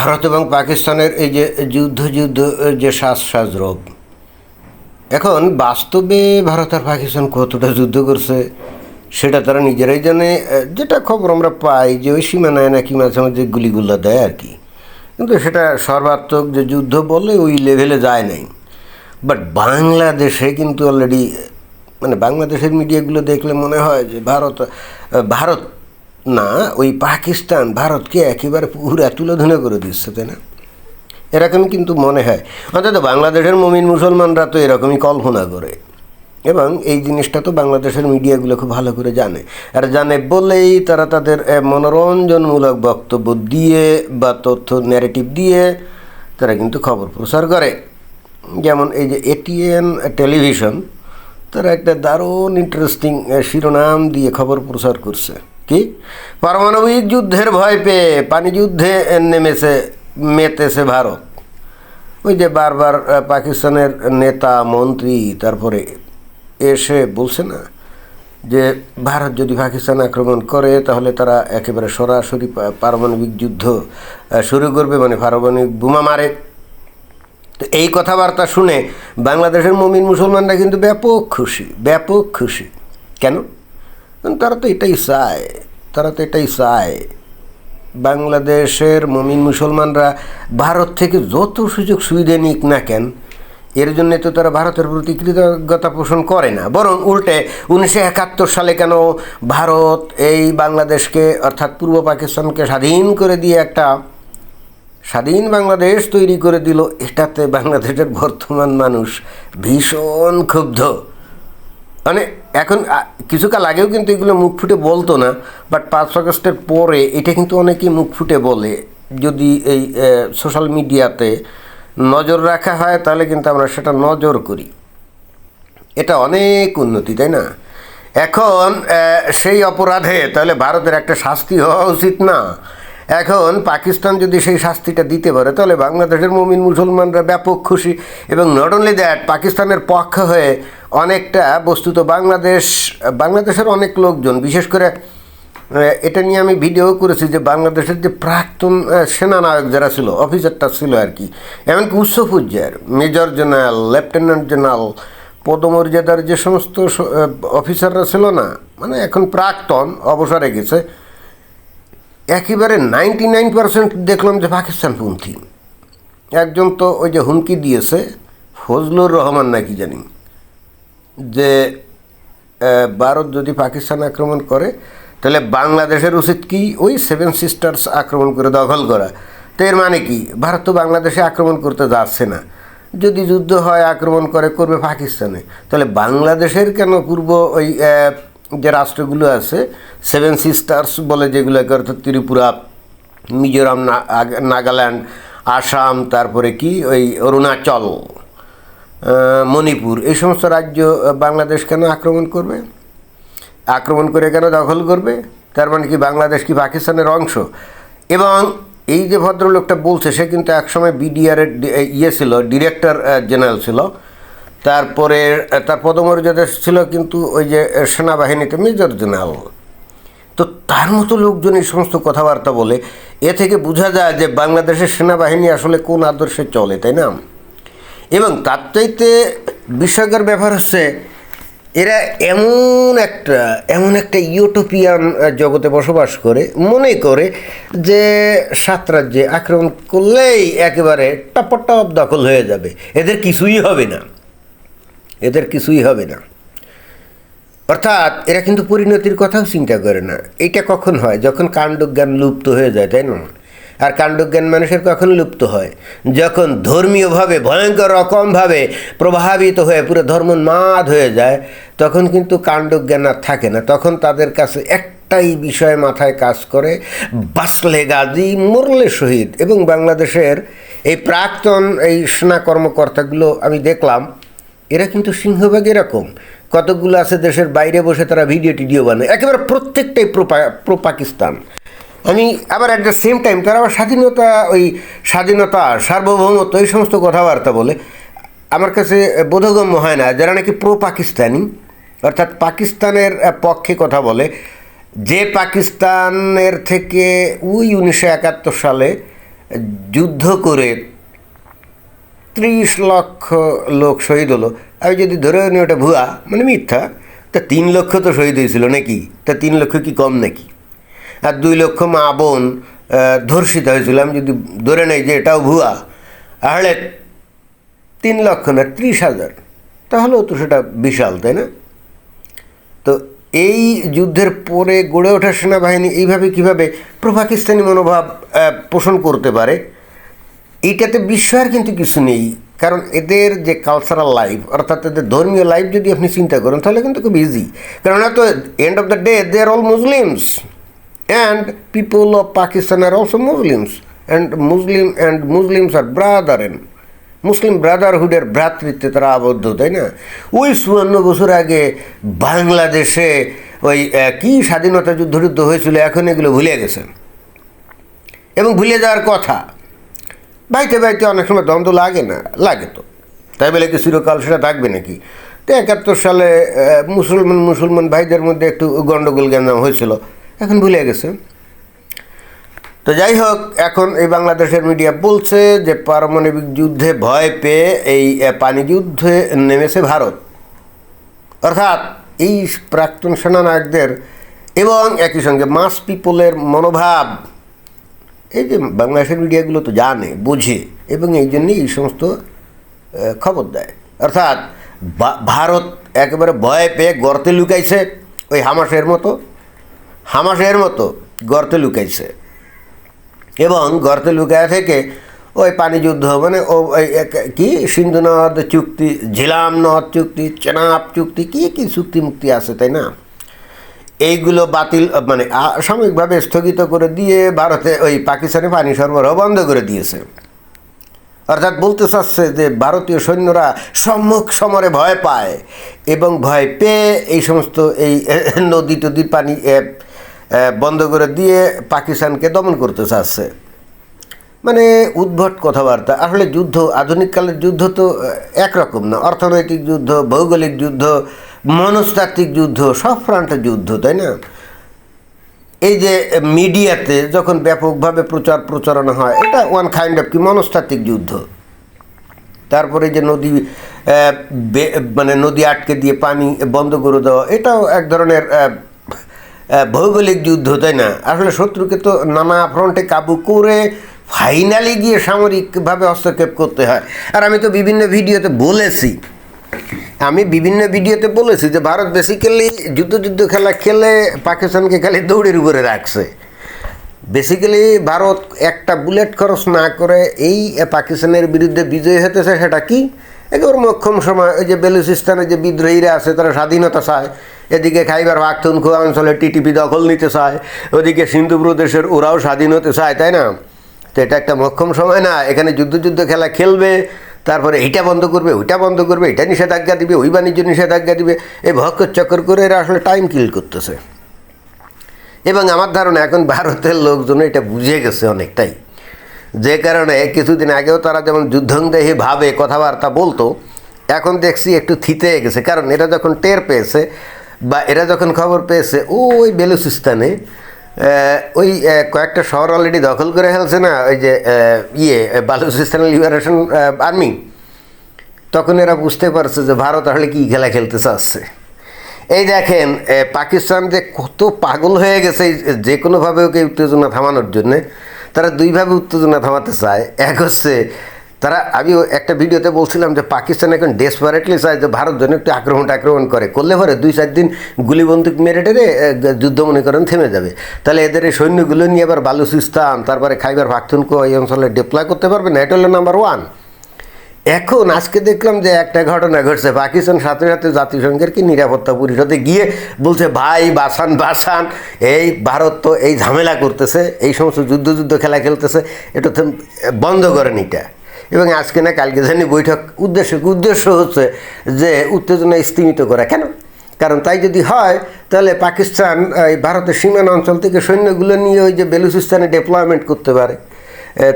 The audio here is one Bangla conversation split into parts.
ভারত এবং পাকিস্তানের এই যে যুদ্ধ যুদ্ধ যে শ্বাস রব। এখন বাস্তবে ভারত আর পাকিস্তান কতটা যুদ্ধ করছে, সেটা তারা নিজেরাই জানে। যেটা খবর আমরা পাই যে ওই সীমানায় নাকি মাঝে মাঝে গুলিগুলো দেয় আর কি। কিন্তু সেটা সর্বাত্মক যে যুদ্ধ বলে ওই লেভেলে যায় নাই। বাট বাংলাদেশে কিন্তু অলরেডি মানে বাংলাদেশের মিডিয়াগুলো দেখলে মনে হয় যে ভারত ভারত না, ওই পাকিস্তান, ভারতকে একেবারে পুরা তুলোধুনে করে দিচ্ছে, তাই না? এরকমই কিন্তু মনে হয়। অন্তত বাংলাদেশের মমিন মুসলমানরা তো এরকমই কল্পনা করে। এবং এই জিনিসটা তো বাংলাদেশের মিডিয়াগুলো খুব ভালো করে জানে। আর জানে বলেই তারা তাদের মনোরঞ্জনমূলক বক্তব্য দিয়ে বা তথ্য ন্যারেটিভ দিয়ে তারা কিন্তু খবর প্রচার করে। যেমন এই যে এটিএন টেলিভিশন, তারা একটা দারুণ ইন্টারেস্টিং শিরোনাম দিয়ে খবর প্রচার করছে। কি? পারমাণবিক যুদ্ধের ভয় পেয়ে পানি যুদ্ধে নেমেছে, মেতেছে ভারত। ওই যে বারবার পাকিস্তানের নেতা, মন্ত্রী, তারপরে এসে বলছে না যে ভারত যদি পাকিস্তান আক্রমণ করে, তাহলে তারা একেবারে সরাসরি পারমাণবিক যুদ্ধ শুরু করবে মানে পারমাণবিক বোমা মারে। তো এই কথাবার্তা শুনে বাংলাদেশের মমিন মুসলমানরা কিন্তু ব্যাপক খুশি ব্যাপক খুশি। কেন? তারা তো এটাই চায়, তারা তো এটাই চায়। বাংলাদেশের মমিন মুসলমানরা ভারত থেকে যত সুযোগ সুবিধা নিক না কেন, এর জন্য তো তারা ভারতের প্রতি কৃতজ্ঞতা পোষণ করে না। বরং উল্টে উনিশশো একাত্তর সালে কেন ভারত এই বাংলাদেশকে, অর্থাৎ পূর্ব পাকিস্তানকে স্বাধীন করে দিয়ে একটা স্বাধীন বাংলাদেশ তৈরি করে দিল, এটাতে বাংলাদেশের বর্তমান মানুষ ভীষণ ক্ষুব্ধ। মানে এখন কিছুকাল আগেও কিন্তু এগুলো মুখ ফুটে বলতো না বাট পাঁচ আগস্টের পরে এটা কিন্তু অনেকেই মুখ ফুটে বলে। যদি এই সোশ্যাল মিডিয়াতে নজর রাখা হয়, তাহলে কিন্তু আমরা সেটা নজর করি। এটা অনেক উন্নতি, তাই না? এখন সেই অপরাধে তাহলে ভারতের একটা শাস্তি হওয়া উচিত না। এখন পাকিস্তান যদি সেই শাস্তিটা দিতে পারে, তাহলে বাংলাদেশের মমিন মুসলমানরা ব্যাপক খুশি এবং নট অনলি দ্যাট পাকিস্তানের পক্ষ হয়ে অনেকটা বস্তুত বাংলাদেশ, বাংলাদেশের অনেক লোকজন, বিশেষ করে এটা নিয়ে আমি ভিডিও করেছি যে বাংলাদেশের যে প্রাক্তন সেনানায়ক যারা ছিল, অফিসারটা ছিল আর কি, এমনকি উচ্চ পর্যায়ের মেজর জেনারেল, লেফটেন্যান্ট জেনারেল, পদমর্যাদার যে সমস্ত অফিসাররা ছিল না মানে এখন প্রাক্তন, অবসরে গেছে একেবারে নাইনটি নাইন পার্সেন্ট দেখলাম যে পাকিস্তানপন্থী। একজন তো ওই যে হুমকি দিয়েছে, ফজলুর রহমান নাকি জানি, যে ভারত যদি পাকিস্তান আক্রমণ করে, তাহলে বাংলাদেশের উচিত কি ওই সেভেন সিস্টার্স আক্রমণ করে দখল করা? তো এর মানে কি? ভারত তো বাংলাদেশে আক্রমণ করতে যাচ্ছে না। যদি যুদ্ধ হয়, আক্রমণ করে করবে পাকিস্তানে। তাহলে বাংলাদেশের কেন পূর্ব ওই যে রাষ্ট্রগুলো আছে সেভেন সিস্টার্স বলে যেগুলোকে অর্থাৎ ত্রিপুরা, মিজোরাম নাগাল্যান্ড, আসাম, তারপরে কি, ওই অরুণাচল মণিপুর, এই সমস্ত রাজ্য বাংলাদেশ কেন আক্রমণ করবে? আক্রমণ করে কেন দখল করবে? তার মানে কি বাংলাদেশ কি পাকিস্তানের অংশ? এবং এই যে ভদ্রলোকটা বলছে, সে কিন্তু একসময় বিডিআরের ইয়ে ছিল ডিরেক্টর জেনারেল ছিল। তারপরে তার পদমর্যাদা ছিল কিন্তু ওই যে সেনাবাহিনীতে মেজর জেনারেল। তো তার মতো লোকজন এই সমস্ত কথাবার্তা বলে, এ থেকে বোঝা যায় যে বাংলাদেশের সেনাবাহিনী আসলে কোন আদর্শে চলে, তাই না? এবং তার চাইতে বিস্ময়কর ব্যাপার হচ্ছে, এরা এমন একটা এমন একটা ইউটোপিয়ান জগতে বসবাস করে, মনে করে যে সাত রাজ্যে আক্রমণ করলেই একেবারে টপটপ দখল হয়ে যাবে। এদের কিছুই হবে না। এদের কিছুই হবে না। অর্থাৎ এরা কিন্তু পরিণতির কথাও চিন্তা করে না। এটা কখন হয়? যখন কাণ্ডজ্ঞান লুপ্ত হয়ে যায়, তাই না? আর কাণ্ডজ্ঞান মানুষের কখন লুপ্ত হয়? যখন ধর্মীয়ভাবে, ভয়ঙ্কর রকমভাবে প্রভাবিত হয়ে পুরো ধর্মোন্মাদ হয়ে যায়, তখন কিন্তু কাণ্ডজ্ঞান আর থাকে না। তখন তাদের কাছে একটাই বিষয় মাথায় কাজ করে, বাসলে গাজী মরলে শহীদ। এবং বাংলাদেশের এই প্রাক্তন এই সেনা কর্মকর্তাগুলো আমি দেখলাম এরা কিন্তু সিংহভাগ এরকম। কতকগুলো আছে দেশের বাইরে বসে তারা ভিডিও টিডিও বানায়। একেবারে প্রত্যেকটাই প্রো পাকিস্তান আমি আবার অ্যাট দ্য সেম টাইম তারা আবার স্বাধীনতা, ওই স্বাধীনতা, সার্বভৌমত্ব, এই সমস্ত কথাবার্তা বলে। আমার কাছে বোধগম্য হয় না, যারা নাকি প্রো পাকিস্তানি অর্থাৎ পাকিস্তানের পক্ষে কথা বলে। যে পাকিস্তানের থেকে ওই উনিশশো একাত্তর সালে যুদ্ধ করে ত্রিশ লক্ষ লোক শহীদ হলো। আমি যদি ধরে নিই ওটা ভুয়া মানে মিথ্যা, তা তিন লক্ষ তো শহীদ হয়েছিল নাকি? তা তিন লক্ষ কি কম নাকি? আর দুই লক্ষ মা বোন ধর্ষিত হয়েছিল। আমি যদি ধরে নেই যে এটাও ভুয়া, তাহলে তিন লক্ষ না, ত্রিশ হাজার। তাহলেও তো সেটা বিশাল, তাই না? তো এই যুদ্ধের পরে গড়ে ওঠা সেনাবাহিনী এইভাবে কীভাবে প্রো পাকিস্তানি মনোভাব পোষণ করতে পারে? এইটাতে বিস্ময়ের কিন্তু কিছু নেই। কারণ এদের যে কালচারাল লাইফ অর্থাৎ এদের ধর্মীয় লাইফ যদি আপনি চিন্তা করেন, তাহলে কিন্তু খুব ইজি কারণ তো end of the day they are all Muslims and people of Pakistan are also Muslims and Muslim and Muslims are brother in Muslim ব্রাদারহুডের ভ্রাতৃত্বে তারা আবদ্ধ, তাই না? ওই চুয়ান্ন বছর আগে বাংলাদেশে ওই কি স্বাধীনতা যুদ্ধ হয়েছিল, এখন এগুলো ভুলে গেছেন। এবং ভুলে যাওয়ার কথা। বাইতে বাইতে অনেক সময় দ্বন্দ্ব লাগে না, লাগে তো। তাই বলে কি চিরকাল সেটা থাকবে নাকি? তো একাত্তর সালে মুসলমান মুসলমান ভাইদের মধ্যে একটু গণ্ডগোল গ্যাঞ্জাম হয়েছিল, এখন ভুলে গেছে। তো যাই হোক, এখন এই বাংলাদেশের মিডিয়া বলছে যে পারমাণবিক যুদ্ধে ভয় পেয়ে এই পানি যুদ্ধে নেমেছে ভারত। অর্থাৎ এই প্রাক্তন সেনানায়কদের এবং একই সঙ্গে মাস পিপলের মনোভাব। এই যে বাংলাদেশের মিডিয়াগুলো তো জানে, বোঝে এবং এই জন্যই এই সমস্ত খবর দেয়। অর্থাৎ ভারত একেবারে ভয় পেয়ে গর্তে লুকাইছে ওই হামাসের মতো হামাসের মতো গর্তে লুকাইছে। এবং গর্তে লুকায় থেকে ওই পানি যুদ্ধ মানে ও কি সিন্ধু নদ চুক্তি, ঝিলাম নদ চুক্তি, চেনাব চুক্তি, কি কি চুক্তি মুক্তি আছে, তাই না? এইগুলো বাতিল মানে সাময়িকভাবে স্থগিত করে দিয়ে ভারতে ওই পাকিস্তানে পানি সরবরাহ বন্ধ করে দিয়েছে। অর্থাৎ বলতে চাচ্ছে যে ভারতীয় সৈন্যরা সম্মুখ সমরে ভয় পায় এবং ভয় পেয়ে এই সমস্ত এই নদী টদির পানি বন্ধ করে দিয়ে পাকিস্তানকে দমন করতে চাচ্ছে। মানে উদ্ভট কথাবার্তা। আসলে যুদ্ধ আধুনিককালের যুদ্ধ তো একরকম না। অর্থনৈতিক যুদ্ধ, ভৌগোলিক যুদ্ধ মনস্তাত্ত্বিক যুদ্ধ, সব ফ্রান্টে যুদ্ধ, তাই না? এই যে মিডিয়াতে যখন ব্যাপকভাবে প্রচার প্রচারণা হয়, এটা ওয়ান কাইন্ড অফ কি? মনস্তাত্ত্বিক যুদ্ধ। তারপরে যে নদী মানে নদী আটকে দিয়ে পানি বন্ধ করে দেওয়া, এটাও এক ধরনের ভৌগোলিক যুদ্ধ, তাই না? আসলে শত্রুকে তো নানা ফ্রন্টে কাবু করে ফাইনালি গিয়ে সামরিকভাবে হস্তক্ষেপ করতে হয়। আর আমি তো বিভিন্ন ভিডিওতে বলেছি আমি বিভিন্ন ভিডিওতে বলেছি যে ভারত বেসিক্যালি যুদ্ধ যুদ্ধ খেলা খেলে পাকিস্তানকে খালি দৌড়ের উপরে রাখছে। বেসিক্যালি ভারত একটা বুলেট খরচ না করে এই পাকিস্তানের বিরুদ্ধে বিজয়ী হতেছে সেটা কি? একেবারে মক্ষম সময়। ওই যে বেলুচিস্তানে যে বিদ্রোহীরা আছে, তারা স্বাধীনতা চায়। এদিকে খাইবার পাখতুনখোয়া অঞ্চলে টিটিপি দখল নিতে চায়। ওদিকে সিন্ধু প্রদেশের ওরাও স্বাধীন হতে চায়, তাই না? তো এটা একটা মক্ষম সময় না। এখানে যুদ্ধ যুদ্ধ খেলা খেলবে। তারপরে এইটা বন্ধ করবে, ওইটা বন্ধ করবে এটা নিষেধাজ্ঞা দিবে, ওই বাণিজ্য নিষেধাজ্ঞা দিবে। এই ভক্কর চক্কর করে এরা আসলে টাইম কিল করতেছে। এবং আমার ধারণা এখন ভারতের লোকজন এটা বুঝে গেছে অনেকটাই। যে কারণে কিছুদিন আগেও তারা যেমন যুদ্ধংদেহী ভাবে কথাবার্তা বলতো, এখন দেখছি একটু থিতে গেছে। কারণ এরা যখন টের পেয়েছে বা এরা যখন খবর পেয়েছে, ওই বেলুচিস্তানে ওই কয়েকটা শহর অলরেডি দখল করে ফেলছে না? ওই যে ইয়ে বালুচিস্তান লিবারেশন আর্মি তখন এরা বুঝতে পারছে যে ভারত আসলে কী খেলা খেলতে চাচ্ছে। এই দেখেন পাকিস্তান যে কত পাগল হয়ে গেছে যে কোনোভাবে ওকে উত্তেজনা থামানোর জন্যে, তারা দুইভাবে উত্তেজনা থামাতে চায়। এক হচ্ছে তারা আমি একটা ভিডিওতে বলছিলাম যে পাকিস্তান এখন ডেসপারেটলি চায় যে ভারত যেন একটু আক্রমণ আক্রমণ করে। করলে পরে দুই চার দিন গুলি বন্দুক মেরে টেরে যুদ্ধ মনে করেন থেমে যাবে। তাহলে এদের এই সৈন্যগুলো নিয়ে আবার বালুচিস্তান, তারপরে খাইবার পাখতুনকো এই অঞ্চলে ডিপ্লয় করতে পারবে না, এটা হলো নাম্বার ওয়ান এখন আজকে দেখলাম যে একটা ঘটনা ঘটছে, পাকিস্তান সাথে সাথে জাতিসংঘের কি নিরাপত্তা পরিষদে গিয়ে বলছে, ভাই বাসান বাসান এই ভারত তো এই ঝামেলা করতেছে, এই সমস্ত যুদ্ধ যুদ্ধ খেলা খেলতেছে, এটা বন্ধ করেন এটা। এবং আজকে না, কালকে জানি বৈঠক, উদ্দেশ্য উদ্দেশ্য হচ্ছে যে উত্তেজনা স্তীমিত করা। কেন? কারণ তাই যদি হয়, তাহলে পাকিস্তান, এই ভারতের সীমানা অঞ্চল থেকে সৈন্যগুলো নিয়ে ওই যে বেলুচিস্তানে ডেপ্লয়মেন্ট করতে পারে।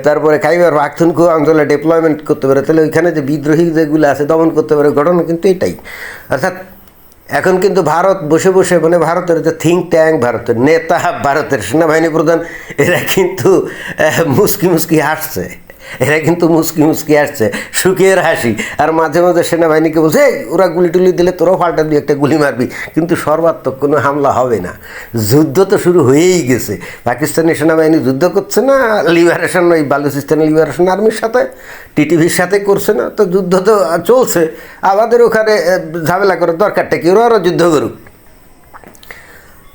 তারপরে খাইবার পাখতুনখো অঞ্চলে ডেপ্লয়মেন্ট করতে পারে। তাহলে ওইখানে যে বিদ্রোহী যেগুলো আছে, দমন করতে পারে, ঘটনা কিন্তু এটাই। অর্থাৎ এখন কিন্তু ভারত বসে বসে মানে ভারতের যে থিঙ্ক ট্যাঙ্ক ভারতের নেতা, ভারতের সেনাবাহিনী প্রধান, এরা কিন্তু মুস্কি মুস্কি হাসছে। এরা কিন্তু মুস্কি মুস্কি আসছে সুখের হাসি। আর মাঝে মাঝে সেনাবাহিনীকে বলছে "এই, ওরা গুলি টুলি দিলে তোরাও পাল্টা দিয়ে একটা গুলি মারবি। কিন্তু সর্বাত্মক কোনো হামলা হবে না। যুদ্ধ তো শুরু হয়েই গেছে। পাকিস্তানি সেনাবাহিনী যুদ্ধ করছে না লিবারেশন ওই বালুচিস্তান লিবারেশন আর্মির সাথে টিটিভির সাথে করছে না তো যুদ্ধ তো চলছে। আমাদের ওখানে ঝামেলা করার দরকারটা কি? ওরা ওরা যুদ্ধ করুক।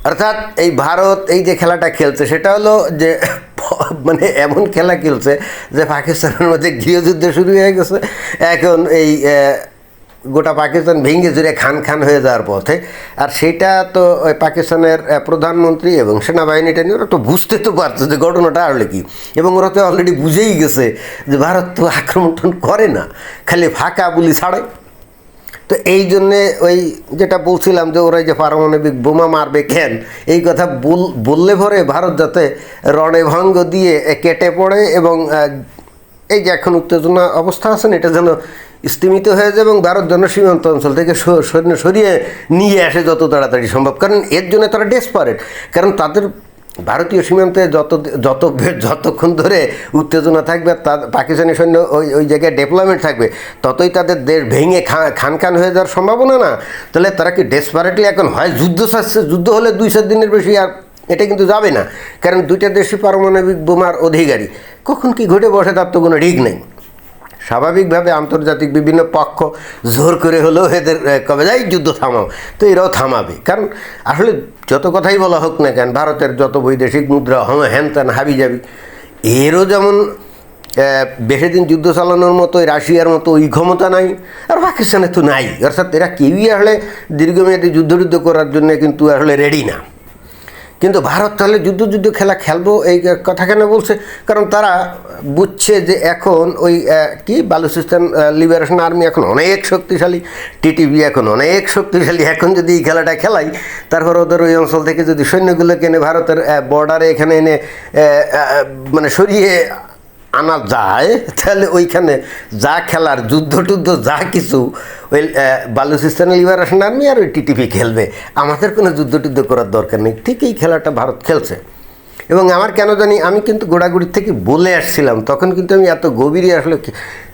অর্থাৎ এই ভারত এই যে খেলাটা খেলছে সেটা হলো যে মানে এমন খেলা খেলছে যে পাকিস্তানের মধ্যে গৃহযুদ্ধ শুরু হয়ে গেছে। এখন এই গোটা পাকিস্তান ভেঙে জুড়ে খান খান হয়ে যাওয়ার পথে। আর সেটা তো ওই পাকিস্তানের প্রধানমন্ত্রী এবং সেনাবাহিনীটা নিয়ে ওরা তো বুঝতে তো পারছে যে ঘটনাটা আসলে কি। এবং ওরা তো অলরেডি বুঝেই গেছে যে ভারত তো আক্রমণ করে না, খালি ফাঁকা বুলি ছাড়ে। তো এই জন্যে ওই যেটা বলছিলাম যে ওরা যে পারমাণবিক বোমা মারবে কেন, এই কথা বল- বললে পরে ভারত যাতে রণে ভঙ্গ দিয়ে কেটে পড়ে এবং এই যে এখন উত্তেজনা অবস্থা আছেন এটা যেন স্তীমিত হয়ে যায় এবং ভারত যেন সীমান্ত অঞ্চল থেকে সৈন্য সরিয়ে নিয়ে আসে যত তাড়াতাড়ি সম্ভব। কারণ এর জন্য তারা ডেসপারেট কারণ তাদের ভারতীয় সীমান্তে যত যত যতক্ষণ ধরে উত্তেজনা থাকবে তা পাকিস্তানি সৈন্য ওই ওই জায়গায় ডেভেলপমেন্ট থাকবে, ততই তাদের দেশ ভেঙে খান খান হয়ে যাওয়ার সম্ভাবনা না। তাহলে তারা কি ডেসপারেটলি এখন হয়? যুদ্ধ চাচ্ছে যুদ্ধ হলে দুই চার দিনের বেশি আর এটা কিন্তু যাবে না। কারণ দুইটা দেশই পারমাণবিক বোমার অধিকারী। কখন কি ঘটে বসে তার তো কোনো ঠিক নেই। স্বাভাবিকভাবে আন্তর্জাতিক বিভিন্ন পক্ষ জোর করে হলেও এদের কবে যাই যুদ্ধ থামাও, তো এরাও থামাবে। কারণ আসলে যত কথাই বলা হোক না কেন, ভারতের যত বৈদেশিক মুদ্রা, হম হ্যান ত্যান হাবি যাবি এরও যেমন বেশি দিন যুদ্ধ চালানোর মতো রাশিয়ার মতো ওই ক্ষমতা নাই, আর পাকিস্তানে তো নাই। অর্থাৎ এরা কেউই আসলে দীর্ঘমেয়াদী যুদ্ধ করার জন্য কিন্তু আসলে রেডি না। কিন্তু ভারত তাহলে যুদ্ধ যুদ্ধ খেলা খেলব, এই কথা কেন বলছে? কারণ তারা বুঝছে যে এখন ওই কি বালুচিস্তান লিবারেশন আর্মি এখন অনেক শক্তিশালী, টিটিভি এখন অনেক শক্তিশালী। এখন যদি এই খেলাটা খেলাই, তারপর ওদের ওই অঞ্চল থেকে যদি সৈন্যগুলোকে এনে ভারতের বর্ডারে এখানে এনে মানে সরিয়ে আনা যায়, তাহলে ওইখানে যা খেলার যুদ্ধ টুদ্ধ যা কিছু, ওই বালুচিস্তান লিবারেশন আর্মি আর ওই টিটিপি খেলবে। আমাদের কোনো যুদ্ধ টুদ্ধ করার দরকার নেই, ঠিক এই খেলাটা ভারত খেলছে। এবং আমার কেন জানি, আমি কিন্তু গোড়াগুড়ির থেকে বলে আসছিলাম, তখন কিন্তু আমি এত গভীরে আসলে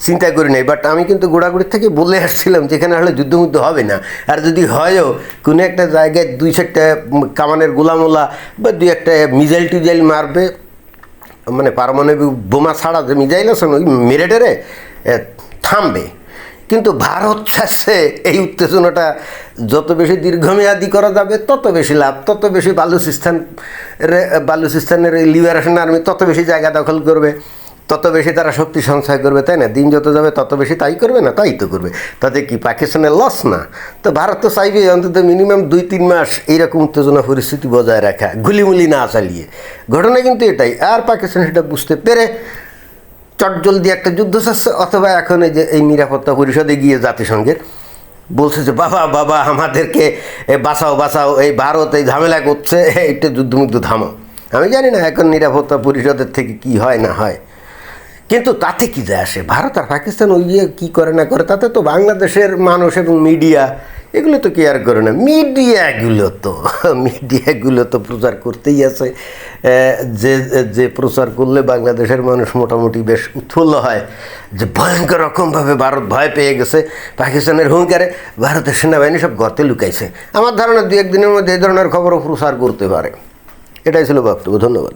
চিন্তা করি নাই বাট আমি কিন্তু গোড়াগুড়ির থেকে বলে আসছিলাম যেখানে আসলে যুদ্ধমুদ্ধ হবে না। আর যদি হয়ও, কোনো একটা জায়গায় দুই চারটা কামানের গোলামোলা বা দুই একটা মিজাইল টিজাইল মারবে মানে পারমাণবিক বোমা ছাড়া যে মিজাইল আছে না, ওই মেরেটেরে থামবে। কিন্তু ভারত চাচ্ছে এই উত্তেজনাটা যত বেশি দীর্ঘমেয়াদী করা যাবে তত বেশি লাভ তত বেশি বালুচিস্তান বালুচিস্তানের লিবারেশন আর্মি তত বেশি জায়গা দখল করবে। তত বেশি তারা শক্তি সঞ্চয় করবে, তাই না? দিন যত যাবে, তত বেশি তাই করবে না? তাই তো করবে। তাতে কি পাকিস্তানের লস না? তো ভারত তো চাইবে অন্তত মিনিমাম দুই তিন মাস এইরকম উত্তেজনা, পরিস্থিতি বজায় রাখা, গুলিমুলি না চালিয়ে। ঘটনা কিন্তু এটাই। আর পাকিস্তান সেটা বুঝতে পেরে চটজলদি একটা যুদ্ধ চাচ্ছে, অথবা এখন এই যে এই নিরাপত্তা পরিষদে গিয়ে জাতিসংঘের বলছে যে, বাবা বাবা, আমাদেরকে বাঁচাও বাঁচাও, এই ভারত এই ঝামেলা করছে এইটা যুদ্ধমুদ্ধ থামো আমি জানি না এখন নিরাপত্তা পরিষদের থেকে কি হয়, না হয়। কিন্তু তাতে কি যায় আসে? ভারত আর পাকিস্তান ওই যে কী করে না করে, তাতে তো বাংলাদেশের মানুষ এবং মিডিয়া এগুলো তো কেয়ার করে না? মিডিয়াগুলো তো মিডিয়াগুলো তো প্রচার করতেই আছে। যে যে প্রচার করলে বাংলাদেশের মানুষ মোটামুটি বেশ উৎফুল্ল হয়। যে ভয়ঙ্কর রকমভাবে ভারত ভয় পেয়ে গেছে, পাকিস্তানের হুঙ্কারে ভারতের সেনাবাহিনী সব গর্তে লুকাইছে। আমার ধারণা দু একদিনের মধ্যে এই ধরনের খবরও প্রচার করতে পারে। এটাই ছিল বক্তব্য, ধন্যবাদ।